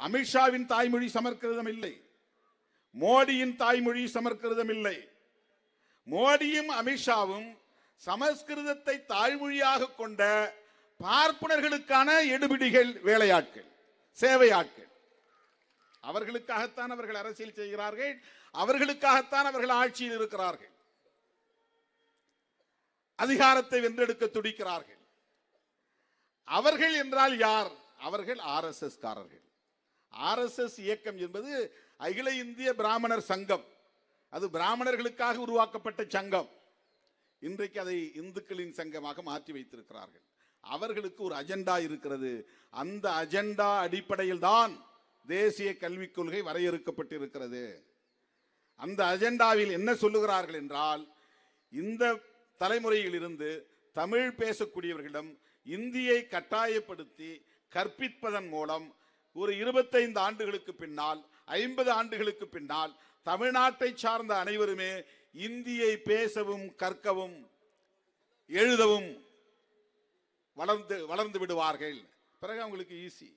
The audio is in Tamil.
அமித்ஷாவின் தாய்மொழி சமர்க்கிருதம் இல்லை மோடியின் தாய்மொழி சமர்க்கிருதம் இல்லை மோடியும் அமித்ஷாவும் சமஸ்கிருதத்தை தாய்மொழியாக கொண்ட பார்ப்பனர்களுக்கான எடுபிடிகள் வேலையாட்கள் சேவையாட்கள். அவர்களுக்காகத்தான் அவர்கள் அரசியல் செய்கிறார்கள். அவர்களுக்காகத்தான் அவர்கள் ஆட்சியில் இருக்கிறார்கள். அதிகாரத்தை வென்றெடுக்க துடிக்கிறார்கள். அவர்கள் என்றால் யார்? அவர்கள் ஆர்எஸ்எஸ் காரர்கள். ஆர்எஸ்எஸ் இயக்கம் என்பது அகில இந்திய பிராமணர் சங்கம். அது பிராமணர்களுக்காக உருவாக்கப்பட்ட சங்கம். இன்றைக்கு அதை இந்துக்களின் சங்கமாக மாற்றி வைத்திருக்கிறார்கள். அவர்களுக்கு ஒரு அஜெண்டா இருக்கிறது. அந்த அஜெண்டா அடிப்படையில் தான் தேசிய கல்விக் கொள்கை வரையறுக்கப்பட்டிருக்கிறது. அந்த அஜெண்டாவில் என்ன சொல்லுகிறார்கள் என்றால் இந்த தலைமுறையில் இருந்து தமிழ் பேசக்கூடியவர்களிடம் இந்தியை கட்டாயப்படுத்தி கற்பிப்பதன் மூலம் ஒரு இருபத்தைந்து ஆண்டுகளுக்கு பின்னால் ஐம்பது ஆண்டுகளுக்கு பின்னால் தமிழ்நாட்டை சார்ந்த அனைவருமே இந்தியை பேசவும் கற்கவும் எழுதவும் வளர்ந்து வளர்ந்து விடுவார்கள். பிறகு அவங்களுக்கு ஈஸி